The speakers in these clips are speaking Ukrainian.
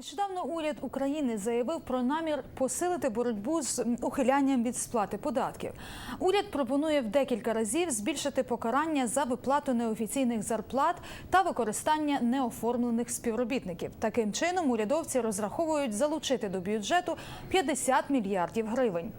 Нещодавно уряд України заявив про намір посилити боротьбу з ухилянням від сплати податків. Уряд пропонує в декілька разів збільшити покарання за виплату неофіційних зарплат та використання неоформлених співробітників. Таким чином урядовці розраховують залучити до бюджету 50 мільярдів гривень.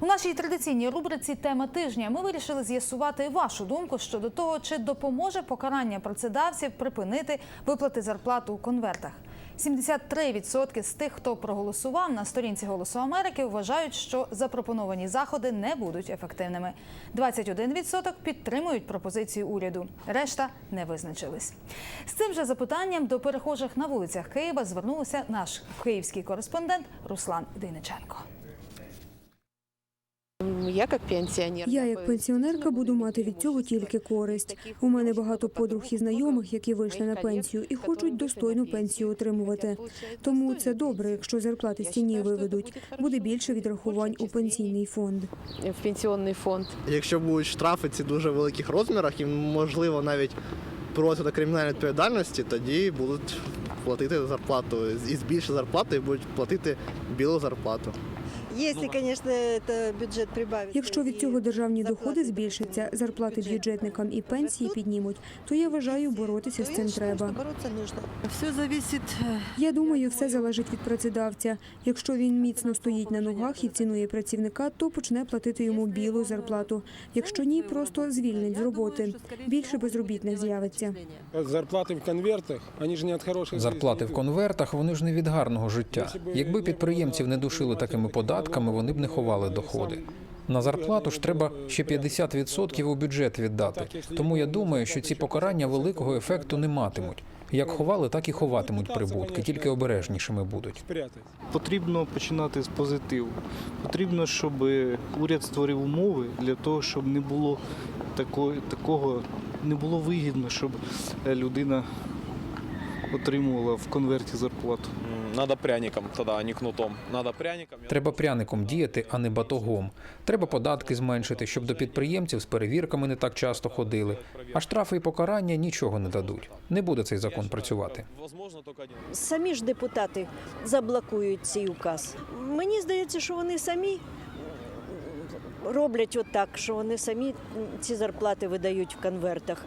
У нашій традиційній рубриці Тема тижня ми вирішили з'ясувати вашу думку щодо того, чи допоможе покарання працедавців припинити виплати зарплат у конвертах. 73% з тих, хто проголосував на сторінці Голосу Америки, вважають, що запропоновані заходи не будуть ефективними. 21% підтримують пропозицію уряду. Решта не визначились. З цим же запитанням до перехожих на вулицях Києва звернувся наш київський кореспондент Руслан Дейниченко. Я як пенсіонер. Я як пенсіонерка буду мати від цього тільки користь. У мене багато подруг і знайомих, які вийшли на пенсію і хочуть достойну пенсію отримувати. Тому це добре, якщо зарплати з тіні виведуть. Буде більше відрахувань у пенсійний фонд. в пенсіонний фонд. Якщо будуть штрафи ці дуже великих розмірах і можливо навіть приводити до кримінальної відповідальності, тоді будуть платити зарплату і збільшити зарплату і будуть платити білу зарплату. Если, конечно, это бюджет прибавит. Якщо від цього державні доходи збільшаться, зарплати бюджетникам і пенсії піднімуть, то я вважаю, боротися з цим треба. Все зависит Я думаю, все залежить від працедавця. Якщо він міцно стоїть на ногах і цінує працівника, то почне платити йому білу зарплату. Якщо ні, просто звільнить з роботи. Більше безробітних з'явиться. Зарплати в конвертах, вони ж не від хороших Зарплати в конвертах вони ж не від гарного життя. Якби підприємців не душили такими податками, вони б не ховали доходи. На зарплату ж треба ще 50% у бюджет віддати. Тому я думаю, що ці покарання великого ефекту не матимуть. Як ховали, так і ховатимуть прибутки, тільки обережнішими будуть. Потрібно починати з позитиву. Потрібно, щоб уряд створив умови для того, щоб не було такої, такого, не було вигідно, щоб е, людина отримувала в конверті зарплату. Надо пряником тогда, а не кнутом. Надо пряником. Треба пряником діяти, а не батогом. Треба податки зменшити, щоб до підприємців з перевірками не так часто ходили. А штрафи і покарання нічого не дадуть. Не буде цей закон працювати. Самі ж депутати заблокують цей указ. Мені здається, що вони самі роблять отак, що вони самі ці зарплати видають в конвертах.